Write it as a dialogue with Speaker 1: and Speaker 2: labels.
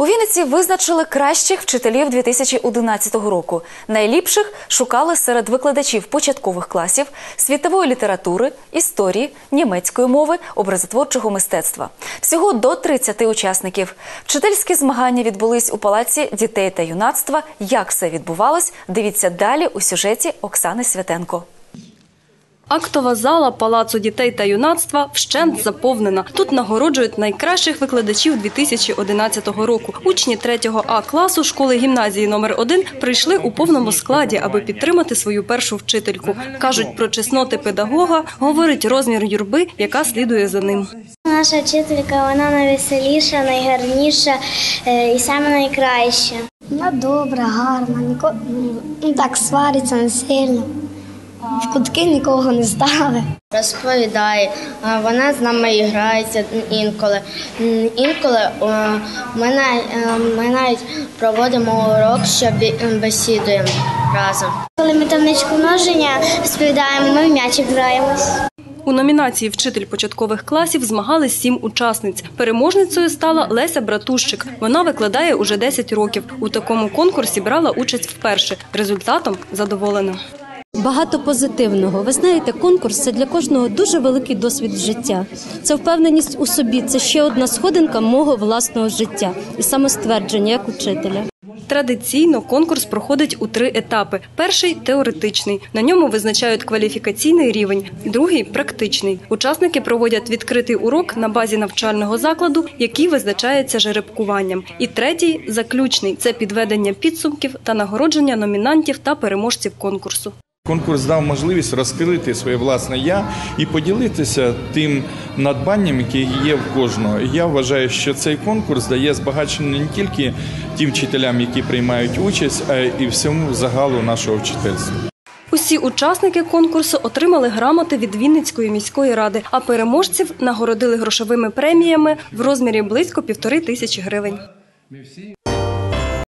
Speaker 1: У Вінниці визначили кращих вчителів 2011 року. Найліпших шукали серед викладачів початкових класів, світової літератури, історії, німецької мови, образотворчого мистецтва. Всього до 30 учасників. Вчительські змагання відбулись у палаці дітей та юнацтва. Як все відбувалось? Дивіться далі у сюжеті Оксани Святенко.
Speaker 2: Актова зала Палацу дітей та юнацтва вщент заповнена. Тут нагороджують найкращих викладачів 2011 року. Учні 3 А класу школи гімназії номер 1 прийшли у повному складі, аби підтримати свою першу вчительку. Кажуть про чесноти педагога, говорить розмір юрби, яка слідує за ним.
Speaker 3: Наша вчителька вона найвеселіша, найгарніша е, і саме найкраща. Вона добра, гарна, ніко... так свариться не сильно. В кутки нікого не ставить.
Speaker 4: Розповідає, вона з нами грається інколи. Інколи ми, навіть, е, ми навіть проводимо урок, що бесідуємо разом.
Speaker 3: Коли ми табличку множення розповідаємо, ми в м'ячик граємось.
Speaker 2: У номінації Вчитель початкових класів змагались сім учасниць. Переможницею стала Леся Братущик. Вона викладає уже 10 років. У такому конкурсі брала участь вперше. Результатом задоволена.
Speaker 5: Багато позитивного. Ви знаєте, конкурс це для кожного дуже великий досвід життя. Це впевненість у собі. Це ще одна сходинка мого власного життя і самоствердження як учителя.
Speaker 2: Традиційно конкурс проходить у три етапи: перший теоретичний. На ньому визначають кваліфікаційний рівень, другий практичний. Учасники проводять відкритий урок на базі навчального закладу, який визначається жеребкуванням. І третій заключний це підведення підсумків та нагородження номінантів та переможців конкурсу.
Speaker 6: Конкурс дав можливість розкрити своє власне я і поділитися тим надбанням, яке є в кожного. Я вважаю, що цей конкурс дає збагачення не тільки тим вчителям, які приймають участь, а й всьому загалу нашого вчительства.
Speaker 2: Усі учасники конкурсу отримали грамоти від Вінницької міської ради, а переможців нагородили грошовими преміями в розмірі близько півтори тисячі гривень.